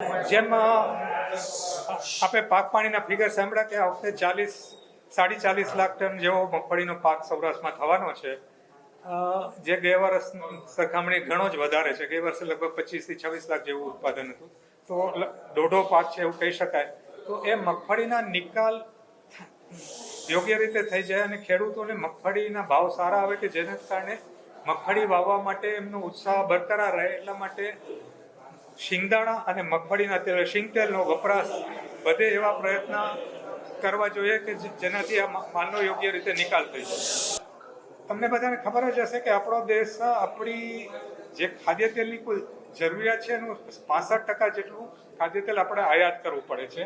જેમ આપણે પાક પાણીના ફિગર સાંભળ્યા કે આ વખતે ચાલીસ, સાડી ચાલીસ લાખ ટન જેવો મગફળીનો પાક સૌરાષ્ટ્રમાં થવાનો છે. જે ગયા વર્ષ સરખામણી ઘણો જ વધારે છે ગયા વર્ષે લગભગ પચીસથી છવ્વીસ લાખ જેવું ઉત્પાદન હતું. તો દોઢો પાક છે એવું કહી શકાય. તો એ મગફળીના નિકાલ યોગ્ય રીતે થઈ જાય અને ખેડૂતોને મગફળીના ભાવ સારા આવે કે જેના કારણે મગફળી વાવવા માટે એમનો ઉત્સાહ બરકરાર રહે, એટલા માટે શિંગદાણા અને મગફળીના તેલ શિંગ તેલનો વપરાશ વધે એવા પ્રયત્ન કરવા જોઈએ કે જેનાથી આ માલનો યોગ્ય રીતે નિકાલ થઈ જાય તમને બધાને ખબર જ હશે કે આપણો દેશ આપણી જે ખાદ્ય તેલની કુલ જરૂરિયાત છે એનું પાસઠ ટકા જેટલું ખાદ્ય તેલ આપણે આયાત કરવું પડે છે.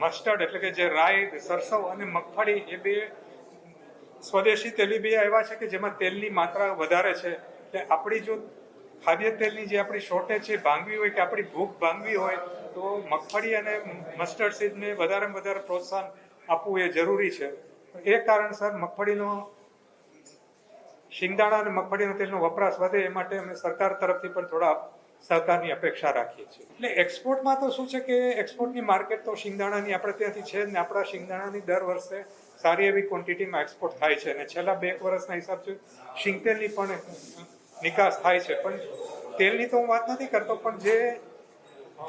મસ્ટર્ડ એટલે કે જે રાઈ, સરસવ અને મગફળી એ બે સ્વદેશી તેલી બે એવા છે કે જેમાં તેલની માત્રા વધારે છે. એટલે આપણી જો ખાદ્ય તેલની જે આપણી શોર્ટેજ છે, ભાંગવી હોય કે આપણી ભૂખ ભાંગવી હોય, તો મગફળી અને મસ્ટર્ડ સીડને વધારે વધારે પ્રોત્સાહન આપવું એ જરૂરી છે. એ કારણસર મગફળીનો શિંગદાણા અને મગફળીના તેલનો વપરાશ વધે એ માટે અમે સરકાર તરફથી પણ થોડા સહકારની અપેક્ષા રાખીએ છીએ. એટલે એક્સપોર્ટમાં તો શું છે કે એક્સપોર્ટની માર્કેટ તો શિંગદાણાની આપણે ત્યાંથી છે ને આપણા શિંગદાણાની દર વર્ષે સારી એવી ક્વોન્ટિટીમાં એક્સપોર્ટ થાય છે. અને છેલ્લા બે વર્ષના હિસાબથી શિંગતેલની પણ નિકાસ થાય છે. પણ તેલની તો હું વાત નથી કરતો, પણ જે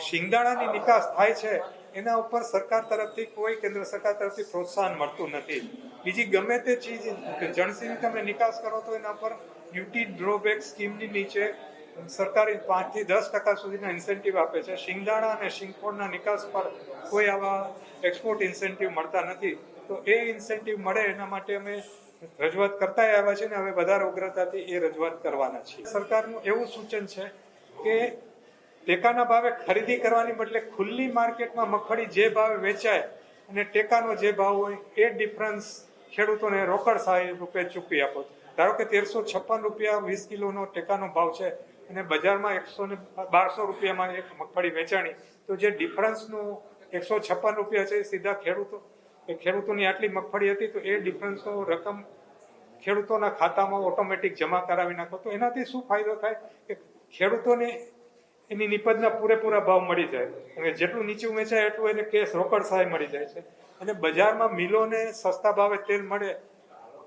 શિંગદાણાની નિકાસ થાય છે, એના ઉપર સરકાર તરફથી કોઈ કેન્દ્ર સરકાર તરફથી પ્રોત્સાહન મળતું નથી. બીજી ગમે તે ચીજ જણસીની તમે નિકાસ કરો તો એના પર ડ્યુટી ડ્રોબેક સ્કીમની નીચે સરકારી પાંચથી દસ ટકા સુધીના ઇન્સેન્ટિવ આપે છે. શિંગદાણા અને શિંગફોડના નિકાસ પર કોઈ આવા એક્સપોર્ટ ઇન્સેન્ટિવ મળતા નથી. તો એ ઇન્સેન્ટિવ મળે એના માટે અમે રજૂઆત કરતા આવ્યા છે ને હવે વધારે ઉગ્રતાથી એ રજૂઆત કરવાના છીએ. સરકારનું એવું સૂચન છે કે ટેકાના ભાવે ખરીદી કરવાની બદલે ખુલ્લી માર્કેટમાં મગફળી જે ભાવે વેચાય અને ટેકાનો જે ભાવ હોય એ ડિફરન્સ ખેડૂતોને રોકડ સહાય રૂપે ચૂકવી આપો. ધારો કે તેરસો છપ્પન રૂપિયા વીસ કિલોનો ટેકાનો ભાવ છે અને બજારમાં એકસો ને બારસો રૂપિયામાં એક મગફળી વેચાણી, તો જે ડિફરન્સનું એકસો છપ્પન રૂપિયા છે સીધા ખેડૂતો એ ખેડૂતોની આટલી મગફળી હતી તો એ ડિફરન્સનો રકમ ખેડૂતોના ખાતામાં ઓટોમેટિક જમા કરાવી નાખો. તો એનાથી શું ફાયદો થાય? કે ખેડૂતોને એની નિપજના પૂરેપૂરા ભાવ મળી જાય અને જેટલું નીચું વેચાય એટલું એને કેશ રોકડ સહાય મળી જાય છે. અને બજારમાં મિલોને સસ્તા ભાવે તેલ મળે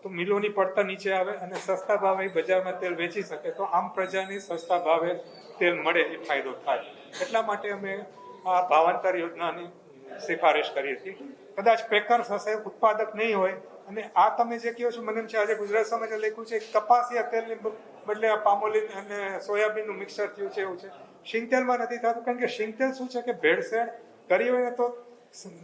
તો મિલોની પડતર નીચે આવે અને સસ્તા ભાવે બજારમાં તેલ વેચી શકે તો આમ પ્રજાની સસ્તા ભાવે તેલ મળે એ ફાયદો થાય. એટલા માટે અમે આ ભાવાંતર યોજનાની સિફારિશ કરી હતી કદાચ પેકર્સ હશે ઉત્પાદક નહીં હોય. અને આ તમે જે કહો છો, મને એમ છે, આજે ગુજરાત સમાજે લખ્યું છે, કપાસિયા તેલની બદલે આ પામોલિન અને સોયાબીનનું મિક્સર થયું છે એવું છે. શિંગતેલમાં નથી થતું, કારણ કે શિંગતેલ શું છે કે ભેળસેળ કરી હોય તો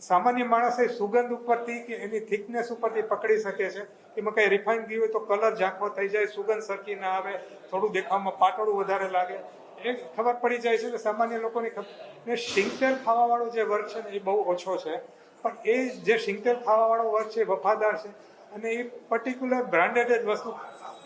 સામાન્ય માણસે સુગંધ ઉપરથી કે એની થિકનેસ ઉપરથી પકડી શકે છે. એમાં કઈ રિફાઇન ગયું હોય તો કલર ઝાંખો થઈ જાય, સુગંધ સરખી ના આવે, થોડું દેખાવામાં પાતળું વધારે લાગે. એ ખબર પડી જાય છે કે સામાન્ય લોકોની ખબર. ને શિંગતેલ ખાવાવાળો જે વર્ગ છે ને એ બહુ ઓછો છે. પણ એ જે શિંગતેલ ખાવાવાળો વર્ગ છે એ વફાદાર છે. અને એ પર્ટિક્યુલર બ્રાન્ડેડ જ વસ્તુ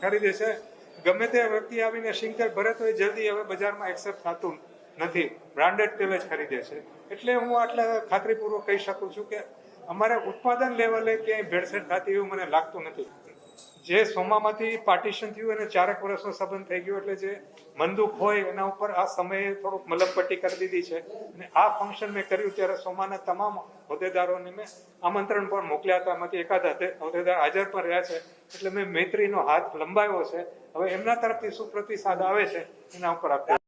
ખરીદે છે. ગમે તે વ્યક્તિ આવીને શિંગતેલ ભરે તો એ જલ્દી હવે બજારમાં એક્સેપ્ટ થતું નથી. બ્રાન્ડેડ તેલ જ ખરીદે છે. એટલે હું આટલા ખાતરીપૂર્વક કહી શકું છું કે અમારે ઉત્પાદન લેવલે ક્યાંય ભેળસેળ થતી એવું મને લાગતું નથી. જે સોમામાંથી પાર્ટીશન થયું અને ચારેક વર્ષનો સંબંધ થઈ ગયો એટલે જે મંદુક હોય એના ઉપર આ સમયે થોડુંક મલમપટ્ટી કરી દીધી છે. અને આ ફંક્શન મેં કર્યું ત્યારે સોમાના તમામ હોદ્દેદારોને મેં આમંત્રણ પણ મોકલ્યા હતા. એમાંથી એકાદ હોદ્દે- હોદ્દેદાર હાજર પણ રહ્યા છે. એટલે મેં મૈત્રીનો હાથ લંબાવ્યો છે. હવે એમના તરફથી શું પ્રતિસાદ આવે છે. એના ઉપર આપણે